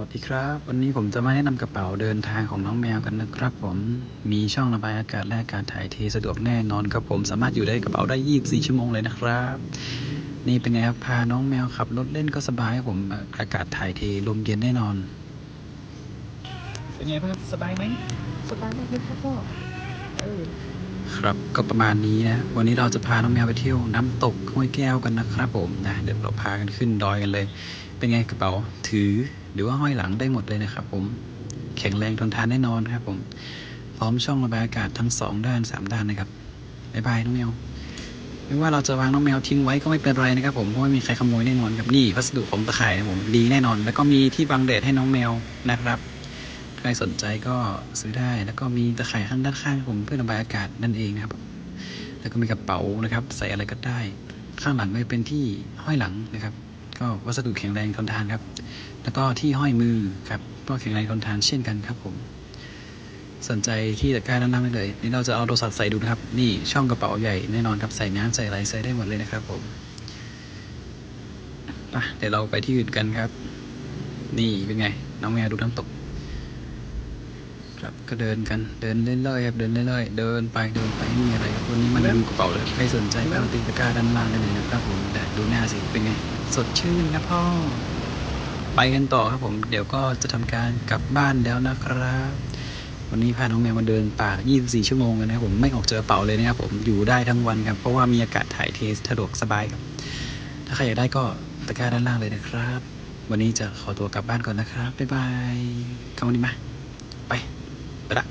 วัสดีครับ วันนี้ผมจะมาแนะนำกระเป๋าเดินทางของน้องแมวกันนะครับผมมีช่องระบายอากาศและอากาศถ่ายเทสะดวกแน่นอนครับผมสามารถอยู่ได้กระเป๋าได้ 24 ชั่วโมงเลยนะครับ นี่เป็นไงครับพาน้องแมวขับรถเล่นก็สบายครับผมอากาศถ่ายเทลมเย็นแน่นอน เป็นไงครับสบายไหมสบายมากเลยครับพ่อเออ ครับ ก็ประมาณนี้นะ วันนี้เราจะพาน้องแมวไปเที่ยวน้ำตกห้วยแก้วกันนะครับผมนะเดี๋ยวเราพากันขึ้นดอยกันเลย เป็นไงกระเป๋าถือหรือว่าห้อยหลังได้หมดเลยนะครับ ผมแข็งแรงทนทานแน่นอนครับผมพร้อมช่องระบายอากาศทั้งสองด้านสามด้านนะครับบ๊ายบายน้องแมวไม่ว่าเราจะวางน้องแมวทิ้งไว้ก็ไม่เป็นไรนะครับ ผมเพราะไม่มีใครขโมยแน่นอนครับนี่วัสดุของตะข่ายนะผมดีแน่นอน แล้วก็มีที่บังแดดให้น้องแมวนะครับ ใครสนใจก็ซื้อได้ แล้วก็มีตะข่ายข้างด้านข้างผมเพื่อระบายอากาศนั่นเองนะครับ แล้วก็มีกระเป๋านะครับ ใส่อะไรก็ได้ ข้างหลังก็เป็นที่ห้อยหลังนะครับ ก็วัสดุแข็งแรงทนทานครับ แล้วก็ที่ห้อยมือครับก็แข็งแรงทนทานเช่นกันครับผม สนใจที่ตะกร้าด้านล่างได้เลย นี่เราจะเอาโทรศัพท์ใส่ดูนะครับ นี่ช่องกระเป๋าใหญ่แน่นอนครับใส่น้ำใส่อะไรใส่ได้หมดเลยนะครับผมปเดี๋ยวเราไปที่อื่นกันครับ นี่เป็นไง น้องแมวดูน้ำตก ครับก็เดินกันเดินเรื่อยๆครับเดินเรื่อยๆเดินไปเดินไปไม่มีอะไรครับวันนี้มันดูกระเป๋าเลยใครสนใจก็เอาตีนตะกร้าด้านล่างได้เลยนะครับผมแต่ดูหน้าสิเป็นไง สดชื่นนะพ่อไปกันต่อครับผมเดี๋ยวก็จะทำการกลับบ้านแล้วนะครับ วันนี้พาน้องแมวมาเดินป่า 24 ชั่วโมงกันนะครับผมไม่ออกเจอกระเป๋าเลยนะครับผมอยู่ได้ทั้งวันครับเพราะว่ามีอากาศถ่ายเทสะดวกสบายครับ ถ้าใครอยากได้ก็ตะกร้าด้านล่างเลยนะครับ วันนี้จะขอตัวกลับบ้านก่อนนะครับบ๊ายบายเข้ามานี่มา tra